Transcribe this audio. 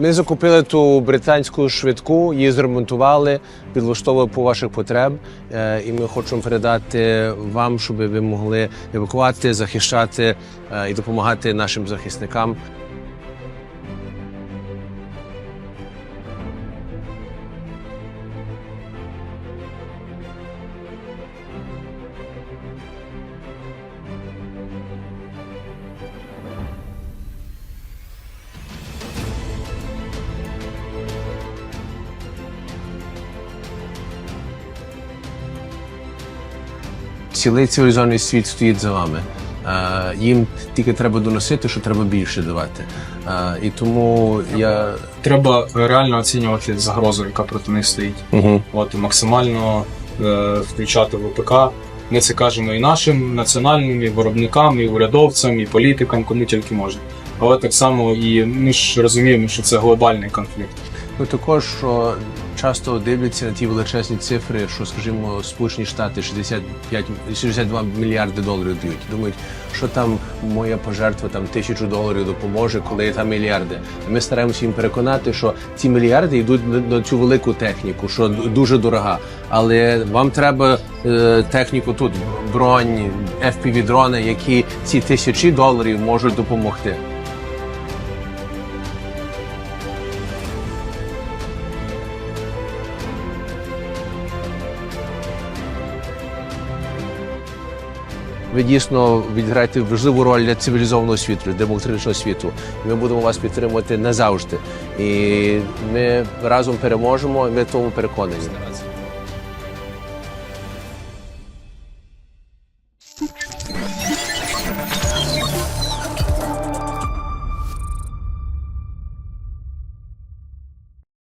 Ми закупили ту британську швидку, її зремонтували, підлаштовували по ваших потреб. Е, І ми хочемо передати вам, щоб ви могли евакувати, захищати е, і допомагати нашим захисникам. Цілий цивілізований світ стоїть за вами. Е, Їм тільки треба доносити, що треба більше давати. Е, І тому я Треба реально оцінювати загрозу, яка проти них стоїть. Угу. От максимально е, включати ВПК. Ми це кажемо і нашим національним, і виробникам, і урядовцям, і політикам, кому тільки можна. Але так само і ми ж розуміємо, що це глобальний конфлікт. Ну також що часто дивляться на ті величезні цифри, що, скажімо, Сполучені Штати 65, 62 мільярди доларів дають. Думають, що там моя пожертва там тисячу доларів допоможе, коли там мільярди. Ми стараємося їм переконати, що ці мільярди йдуть на цю велику техніку, що дуже дорога. Але вам треба е, техніку тут, бронь, fpv дрони, які ці тисячі доларів можуть допомогти. Ви дійсно відіграєте важливу роль для цивілізованого світу, для демократичного світу. Ми будемо вас підтримувати назавжди. І ми разом переможемо, ми тому переконані.